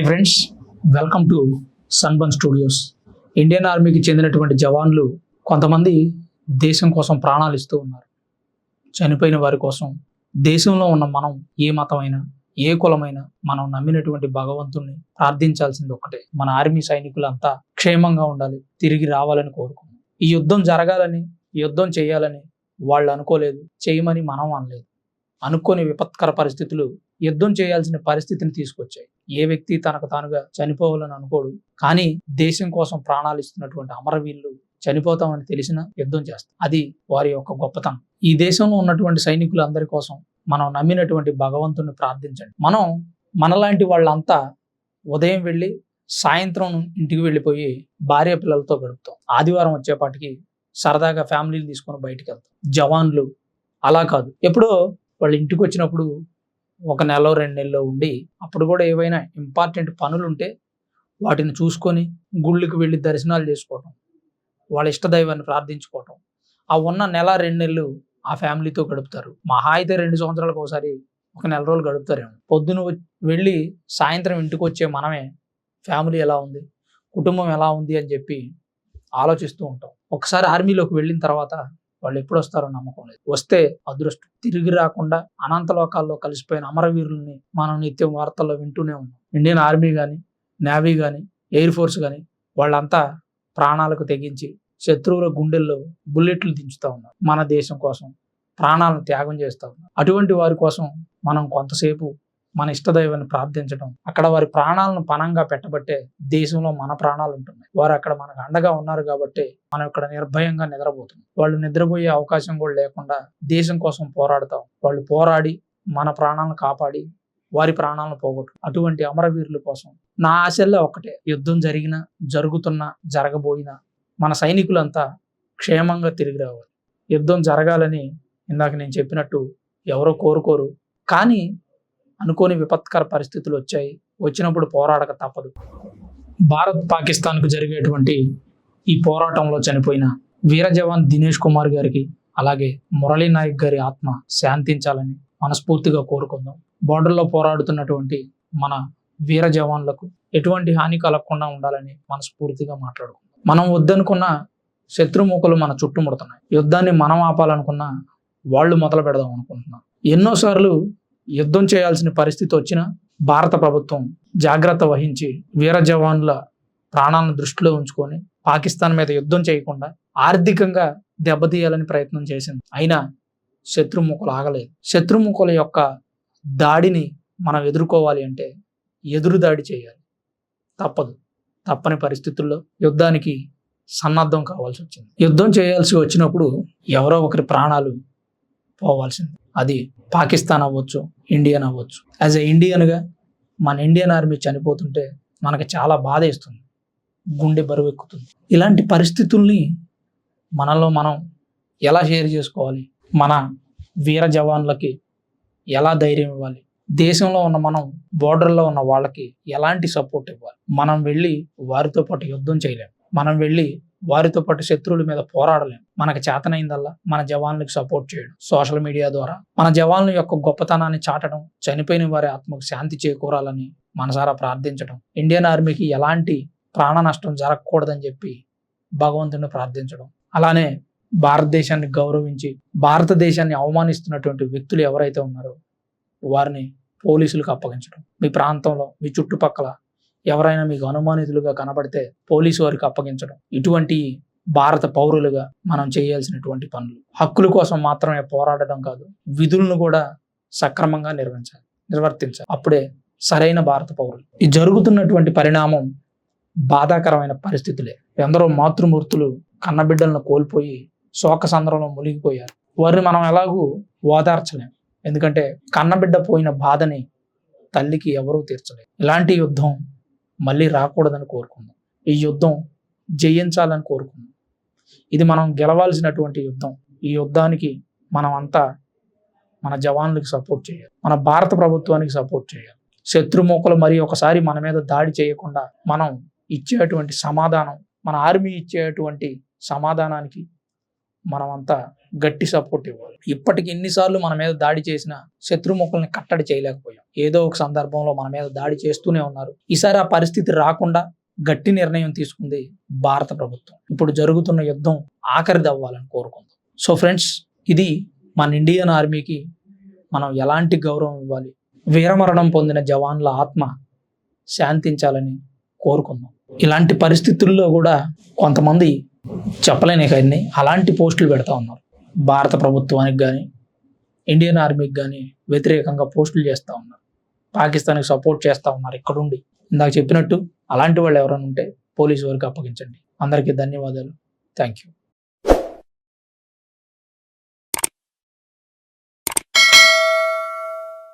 Hi friends welcome to సన్బన్ studios. Indian ఆర్మీకి చెందినటువంటి జవాన్లు కొంతమంది దేశం కోసం ప్రాణాలు ఇస్తూ ఉన్నారు. చనిపోయిన వారి కోసం దేశంలో ఉన్న మనం ఏ మతమైనా ఏ కులమైనా మనం నమ్మినటువంటి భగవంతుణ్ణి ప్రార్థించాల్సింది ఒక్కటే. మన ఆర్మీ సైనికులంతా క్షేమంగా ఉండాలి తిరిగి రావాలని కోరుకున్నాం ఈ యుద్ధం జరగాలని యుద్ధం చేయాలని వాళ్ళు అనుకోలేదు చేయమని మనం అనలేదు. అనుకోని విపత్కర పరిస్థితులు యుద్ధం చేయాల్సిన పరిస్థితిని తీసుకొచ్చాయి. ఏ వ్యక్తి తనకు తానుగా చనిపోవాలని అనుకోడు. కానీ దేశం కోసం ప్రాణాలు ఇస్తున్నటువంటి అమరవీరులు చనిపోతామని తెలిసిన యుద్ధం చేస్తాం అది వారి యొక్క గొప్పతనం. ఈ దేశంలో ఉన్నటువంటి సైనికులందరి కోసం మనం నమ్మినటువంటి భగవంతుని ప్రార్థించండి. మనం మనలాంటి వాళ్ళంతా ఉదయం వెళ్ళి సాయంత్రం ఇంటికి వెళ్ళిపోయి భార్య పిల్లలతో గడుపుతాం. ఆదివారం వచ్చేపాటికి సరదాగా ఫ్యామిలీలు తీసుకొని బయటికి వెళ్తాం. జవాన్లు అలా కాదు. ఎప్పుడో వాళ్ళ ఇంటికి వచ్చినప్పుడు ఒక నెల రెండు నెలలో ఉండి అప్పుడు కూడా ఏవైనా ఇంపార్టెంట్ పనులు ఉంటే వాటిని చూసుకొని గుళ్ళకి వెళ్ళి దర్శనాలు చేసుకోవటం వాళ్ళ ఇష్టదైవాన్ని ప్రార్థించుకోవటం. ఆ ఉన్న నెల రెండు నెలలు ఆ ఫ్యామిలీతో గడుపుతారు. మహా అయితే రెండు సంవత్సరాలకు ఒకసారి ఒక నెల రోజులు గడుపుతారేమో పొద్దున వెళ్ళి సాయంత్రం ఇంటికి వచ్చే మనమే ఫ్యామిలీ ఎలా ఉంది కుటుంబం ఎలా ఉంది అని చెప్పి ఆలోచిస్తూ ఉంటాం. ఒకసారి ఆర్మీలోకి వెళ్ళిన తర్వాత వాళ్ళు ఎప్పుడు వస్తారో నమ్మకం లేదు. వస్తే అదృష్టం. తిరిగి రాకుండా అనంత లోకాల్లో కలిసిపోయిన అమరవీరుల్ని మనం నిత్యం వార్తల్లో వింటూనే ఉన్నాం. ఇండియన్ ఆర్మీ కానీ నేవీ కానీ ఎయిర్ ఫోర్స్ కానీ వాళ్ళంతా ప్రాణాలకు తెగించి శత్రువుల గుండెల్లో బుల్లెట్లు దించుతూ ఉన్నారు. మన దేశం కోసం ప్రాణాలను త్యాగం చేస్తూ ఉన్నారు. అటువంటి వారి కోసం మనం కొంతసేపు మన ఇష్టదైవాన్ని ప్రార్థించడం అక్కడ వారి ప్రాణాలను పణంగా పెట్టబట్టే దేశంలో మన ప్రాణాలు ఉంటున్నాయి. వారు అక్కడ మనకు అండగా ఉన్నారు కాబట్టి మనం ఇక్కడ నిర్భయంగా నిద్రపోతున్నాం. వాళ్ళు నిద్రపోయే అవకాశం కూడా లేకుండా దేశం కోసం పోరాడతాం. వాళ్ళు పోరాడి మన ప్రాణాలను కాపాడి వారి ప్రాణాలను పోగొట్టు అటువంటి అమరవీరుల కోసం నా ఆశల్లో ఒకటే యుద్ధం జరిగినా జరుగుతున్నా జరగబోయినా మన సైనికులంతా క్షేమంగా తిరిగి రావాలి. యుద్ధం జరగాలని ఇందాక నేను చెప్పినట్టు ఎవరో కోరుకోరు. కానీ అనుకోని విపత్కర పరిస్థితులు వచ్చాయి. వచ్చినప్పుడు పోరాడక తప్పదు. భారత్ పాకిస్తాన్కు జరిగేటువంటి ఈ పోరాటంలో చనిపోయిన వీర జవాన్ దినేష్ కుమార్ గారికి అలాగే మురళీ నాయక్ గారి ఆత్మ శాంతించాలని మనస్ఫూర్తిగా కోరుకుందాం. బోర్డర్లో పోరాడుతున్నటువంటి మన వీర జవాన్లకు ఎటువంటి హాని కలగకుండా ఉండాలని మనస్ఫూర్తిగా మాట్లాడుకుందాం. మనం వద్దనుకున్న శత్రుముఖలు మన చుట్టుముడుతున్నాయి. యుద్ధాన్ని మనం ఆపాలనుకున్న వాళ్ళు మొదలు పెడదాం అనుకుంటున్నాం. ఎన్నోసార్లు యుద్ధం చేయాల్సిన పరిస్థితి వచ్చినా భారత ప్రభుత్వం జాగ్రత్త వహించి వీర జవాన్ల ప్రాణాలను దృష్టిలో ఉంచుకొని పాకిస్తాన్ మీద యుద్ధం చేయకుండా ఆర్థికంగా దెబ్బతీయాలని ప్రయత్నం చేసింది. అయినా శత్రుముఖలు ఆగలేదు. శత్రుముఖల యొక్క దాడిని మనం ఎదుర్కోవాలి అంటే ఎదురు దాడి చేయాలి. తప్పదు. తప్పని పరిస్థితుల్లో యుద్ధానికి సన్నద్ధం కావాల్సి వచ్చింది. యుద్ధం చేయాల్సి వచ్చినప్పుడు ఎవరో ఒకరి ప్రాణాలు పోవాల్సింది. అది పాకిస్తాన్ అవ్వచ్చు ఇండియన్ అవ్వచ్చు. యాజ్ ఎ ఇండియన్గా మన ఇండియన్ ఆర్మీ చనిపోతుంటే మనకి చాలా బాధ ఇస్తుంది గుండె బరువు ఎక్కుతుంది. ఇలాంటి పరిస్థితుల్ని మనలో మనం ఎలా షేర్ చేసుకోవాలి? మన వీర జవాన్లకి ఎలా ధైర్యం ఇవ్వాలి? దేశంలో ఉన్న మనం బోర్డర్లో ఉన్న వాళ్ళకి ఎలాంటి సపోర్ట్ ఇవ్వాలి? మనం వెళ్ళి వారితో పాటు యుద్ధం చేయలేము మనం వెళ్ళి వారితో పాటు శత్రువుల మీద పోరాడలేం. మనకు చేతనైందల్లా మన జవాన్లకు సపోర్ట్ చేయడం సోషల్ మీడియా ద్వారా. మన జవాన్ల యొక్క గొప్పతనాన్ని చాటడం చనిపోయిన వారి ఆత్మకు శాంతి చేకూరాలని మనసారా ప్రార్థించడం ఇండియన్ ఆర్మీకి ఎలాంటి ప్రాణ నష్టం జరగకూడదని చెప్పి భగవంతుని ప్రార్థించడం. అలానే భారతదేశాన్ని గౌరవించి భారతదేశాన్ని అవమానిస్తున్నటువంటి వ్యక్తులు ఎవరైతే ఉన్నారో వారిని పోలీసులకు అప్పగించడం మీ ప్రాంతంలో మీ చుట్టుపక్కల ఎవరైనా మీకు అనుమానితులుగా కనబడితే పోలీసు వారికి అప్పగించడం. ఇటువంటి భారత పౌరులుగా మనం చేయాల్సినటువంటి పనులు. హక్కుల కోసం మాత్రమే పోరాడడం కాదు విధులను కూడా సక్రమంగా నిర్వహించాలి నిర్వర్తించాలి. అప్పుడే సరైన భారత పౌరులు. ఈ జరుగుతున్నటువంటి పరిణామం బాధాకరమైన పరిస్థితులే. ఎందరో మాతృమూర్తులు కన్నబిడ్డలను కోల్పోయి శోక సంద్రంలో మునిగిపోయారు. వారిని మనం ఎలాగూ ఓదార్చలేం. ఎందుకంటే కన్నబిడ్డ పోయిన బాధని తల్లికి ఎవరూ తీర్చలేరు. ఇలాంటి యుద్ధం మళ్ళీ రాకూడదని కోరుకుందాం. ఈ యుద్ధం జయించాలని కోరుకుందాం. ఇది మనం గెలవాల్సినటువంటి యుద్ధం. ఈ యుద్ధానికి మనం అంతా మన జవాన్లకు సపోర్ట్ చేయాలి. మన భారత ప్రభుత్వానికి సపోర్ట్ చేయాలి. శత్రుమూకలు మరి ఒకసారి మన మీద దాడి చేయకుండా మనం ఇచ్చేటువంటి సమాధానం మన ఆర్మీ ఇచ్చేటువంటి సమాధానానికి మనమంతా గట్టి సపోర్ట్ ఇవ్వాలి. ఇప్పటికి ఎన్నిసార్లు మన మీద దాడి చేసిన శత్రుముఖుల్ని కట్టడి చేయలేకపోయాం. ఏదో ఒక సందర్భంలో మన మీద దాడి చేస్తూనే ఉన్నారు. ఈసారి ఆ పరిస్థితి రాకుండా గట్టి నిర్ణయం తీసుకుంది భారత ప్రభుత్వం. ఇప్పుడు జరుగుతున్న యుద్ధం ఆఖరి దవ్వాలని కోరుకుందాం. సో ఫ్రెండ్స్ ఇది మన ఇండియన్ ఆర్మీకి మనం ఎలాంటి గౌరవం ఇవ్వాలి? వీరమరణం పొందిన జవాన్ల ఆత్మ శాంతించాలని కోరుకుందాం. ఇలాంటి పరిస్థితుల్లో కూడా కొంతమంది చెప్పలేని కానీ అలాంటి పోస్టులు పెడతా ఉన్నారు. భారత ప్రభుత్వానికి కానీ ఇండియన్ ఆర్మీకి కానీ వ్యతిరేకంగా పోస్టులు చేస్తూ ఉన్నారు. పాకిస్తాన్కి సపోర్ట్ చేస్తూ ఉన్నారు ఇక్కడుండి. ఇందాక చెప్పినట్టు అలాంటి వాళ్ళు ఎవరైనా ఉంటే పోలీసు వారికి అప్పగించండి. అందరికీ ధన్యవాదాలు. Thank you